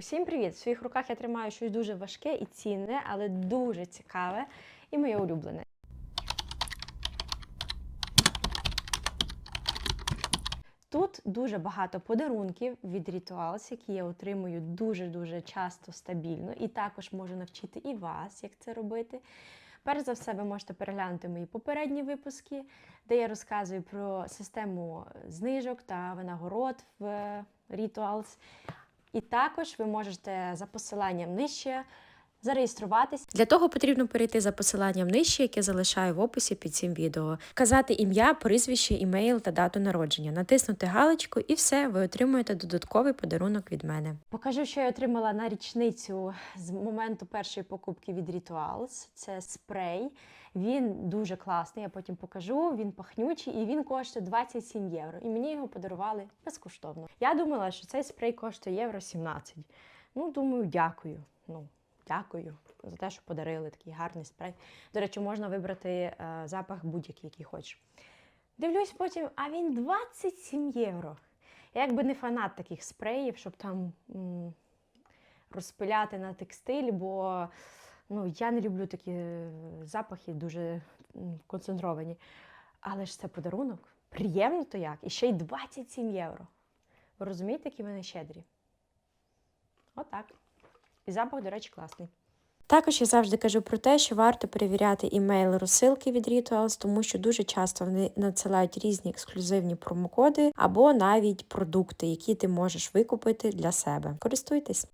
Усім привіт! В своїх руках я тримаю щось дуже важке і цінне, але дуже цікаве і моє улюблене. Тут дуже багато подарунків від Rituals, які я отримую дуже-дуже часто стабільно, і також можу навчити і вас, як це робити. Перш за все, ви можете переглянути мої попередні випуски, де я розказую про систему знижок та винагород в Rituals. І також ви можете за посиланням нижче зареєструватись. Для того потрібно перейти за посиланням нижче, яке залишаю в описі під цим відео. Вказати ім'я, прізвище, імейл та дату народження, натиснути галочку і все, ви отримуєте додатковий подарунок від мене. Покажу, що я отримала на річницю з моменту першої покупки від Rituals. Це спрей. Він дуже класний, я потім покажу. Він пахнючий і він коштує 27 євро. І мені його подарували безкоштовно. Я думала, що цей спрей коштує євро 17. Ну, думаю, дякую. Ну, дякую за те, що подарили такий гарний спрей. До речі, можна вибрати е, запах будь-який, який хочеш. Дивлюсь потім, а він 27 євро. Я якби не фанат таких спреїв, щоб там м, розпиляти на текстиль, бо ну, я не люблю такі е, запахи дуже концентровані. Але ж це подарунок. Приємно то як. І ще й 27 євро. Ви розумієте, які вони щедрі? Отак. І запах, до речі, класний. Також я завжди кажу про те, що варто перевіряти імейл розсилки від Rituals, тому що дуже часто вони надсилають різні ексклюзивні промокоди або навіть продукти, які ти можеш викупити для себе. Користуйтесь.